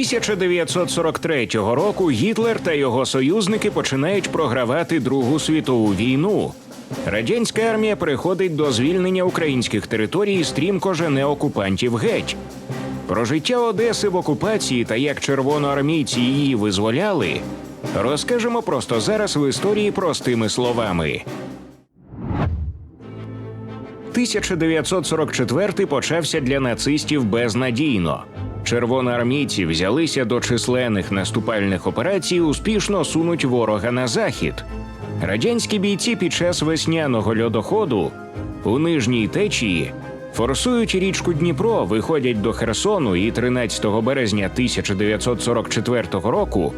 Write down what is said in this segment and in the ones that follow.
1943 року Гітлер та його союзники починають програвати Другу світову війну. Радянська армія переходить до звільнення українських територій і стрімко жене окупантів геть. Про життя Одеси в окупації та як червоноармійці її визволяли, розкажемо просто зараз в історії простими словами. 1944 почався для нацистів безнадійно. Червоноармійці взялися до численних наступальних операцій, успішно сунуть ворога на захід. Радянські бійці під час весняного льодоходу у нижній течії форсують річку Дніпро, виходять до Херсону і 13 березня 1944 року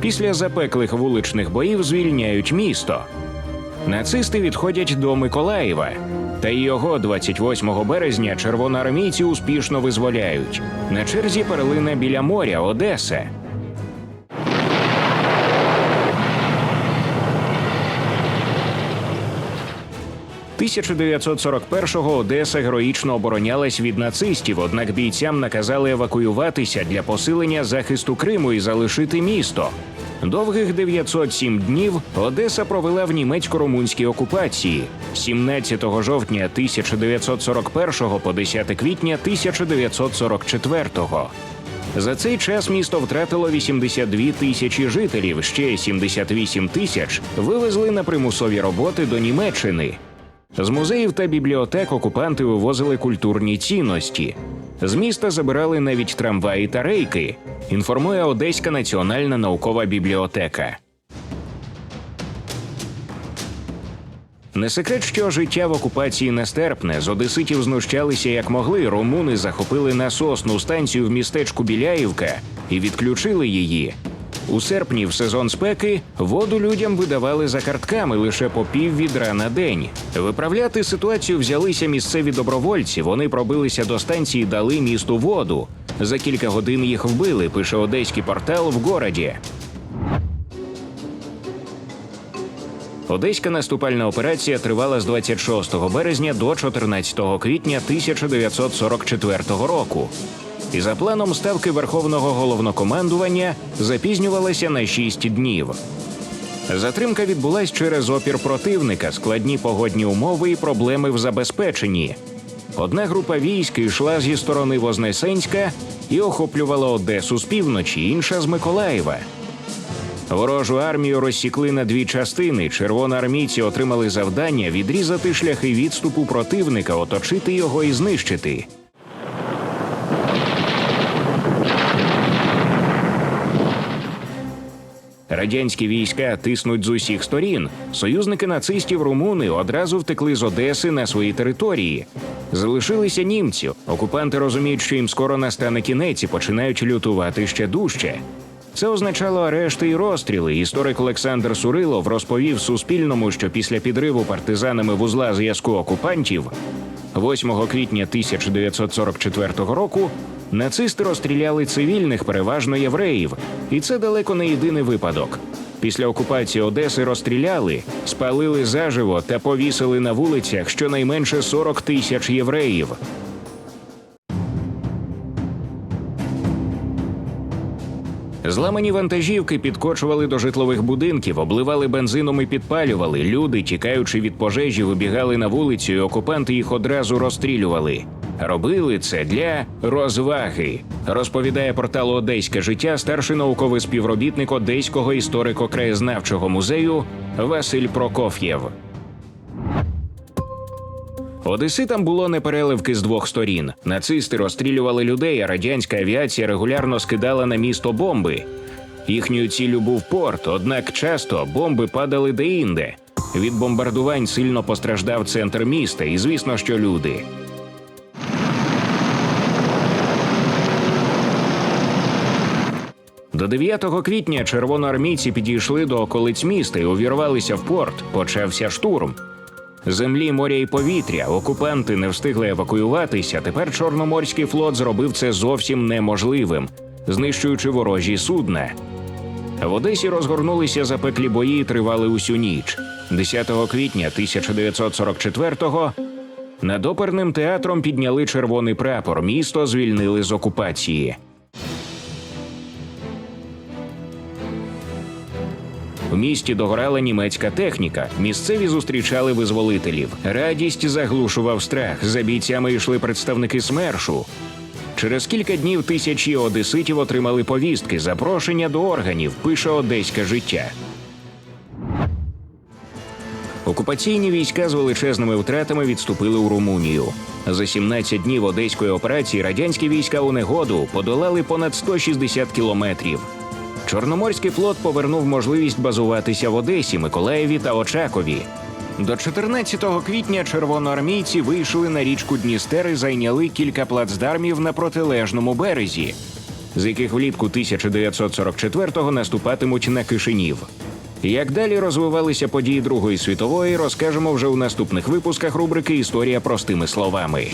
після запеклих вуличних боїв звільняють місто. Нацисти відходять до Миколаєва, та й його 28 березня червоноармійці успішно визволяють. На черзі перлина біля моря Одеса. – 1941-го Одеса героїчно оборонялась від нацистів, однак бійцям наказали евакуюватися для посилення захисту Криму і залишити місто. Довгих 907 днів Одеса провела в німецько-румунській окупації 17 жовтня 1941 по 10 квітня 1944. За цей час місто втратило 82 тисячі жителів. Ще 78 тисяч вивезли на примусові роботи до Німеччини. З музеїв та бібліотек окупанти вивозили культурні цінності. З міста забирали навіть трамваї та рейки. Інформує Одеська національна наукова бібліотека. Не секрет, що життя в окупації нестерпне. З одеситів знущалися як могли. Румуни захопили насосну станцію в містечку Біляївка і відключили її. У серпні, в сезон спеки, воду людям видавали за картками лише по пів відра на день. Виправляти ситуацію взялися місцеві добровольці. Вони пробилися до станції, і дали місту воду. За кілька годин їх вбили. Пише одеський портал в городі. Одеська наступальна операція тривала з 26 березня до 14 квітня 1944 року. І за планом ставки Верховного головнокомандування запізнювалася на 6 днів. Затримка відбулась через опір противника, складні погодні умови і проблеми в забезпеченні. Одна група військ йшла зі сторони Вознесенська і охоплювала Одесу з півночі, інша з Миколаєва. Ворожу армію розсікли на дві частини. Червоноармійці отримали завдання відрізати шляхи відступу противника, оточити його і знищити. Радянські війська тиснуть з усіх сторін. Союзники нацистів румуни одразу втекли з Одеси на свої території. Залишилися німці. Окупанти розуміють, що їм скоро настане кінець і починають лютувати ще дужче. Це означало арешти і розстріли. Історик Олександр Сурилов розповів Суспільному, що після підриву партизанами вузла зв'язку окупантів 8 квітня 1944 року нацисти розстріляли цивільних, переважно євреїв, і це далеко не єдиний випадок. Після окупації Одеси розстріляли, спалили заживо та повісили на вулицях щонайменше 40 тисяч євреїв. Зламані вантажівки підкочували до житлових будинків, обливали бензином і підпалювали. Люди, тікаючи від пожежі, вибігали на вулицю, і окупанти їх одразу розстрілювали. Робили це для розваги, розповідає портал Одеське життя старший науковий співробітник Одеського історико-краєзнавчого музею Василь Прокоф'єв. Одеситам було непереливки з двох сторін. Нацисти розстрілювали людей, а радянська авіація регулярно скидала на місто бомби. Їхньою ціллю був порт, однак часто бомби падали деінде. Від бомбардувань сильно постраждав центр міста, і звісно, що люди. До 9 квітня червоноармійці підійшли до околиць міста і увірвалися в порт. Почався штурм. Землі, моря і повітря окупанти не встигли евакуюватися. Тепер Чорноморський флот зробив це зовсім неможливим, знищуючи ворожі судна. В Одесі розгорнулися запеклі бої і тривали усю ніч. 10 квітня 1944-го над оперним театром підняли червоний прапор. Місто звільнили з окупації. В місті догорала німецька техніка. Місцеві зустрічали визволителів. Радість заглушував страх. За бійцями йшли представники СМЕРШу. Через кілька днів тисячі одеситів отримали повістки, запрошення до органів, пише одеське життя. Окупаційні війська з величезними втратами відступили у Румунію. За 17 днів одеської операції радянські війська у негоду подолали понад 160 кілометрів. Чорноморський флот повернув можливість базуватися в Одесі, Миколаєві та Очакові. До 14 квітня червоноармійці вийшли на річку Дністер і зайняли кілька плацдармів на протилежному березі, з яких влітку 1944-го наступатимуть на Кишинів. Як далі розвивалися події Другої світової, розкажемо вже у наступних випусках рубрики Історія простими словами.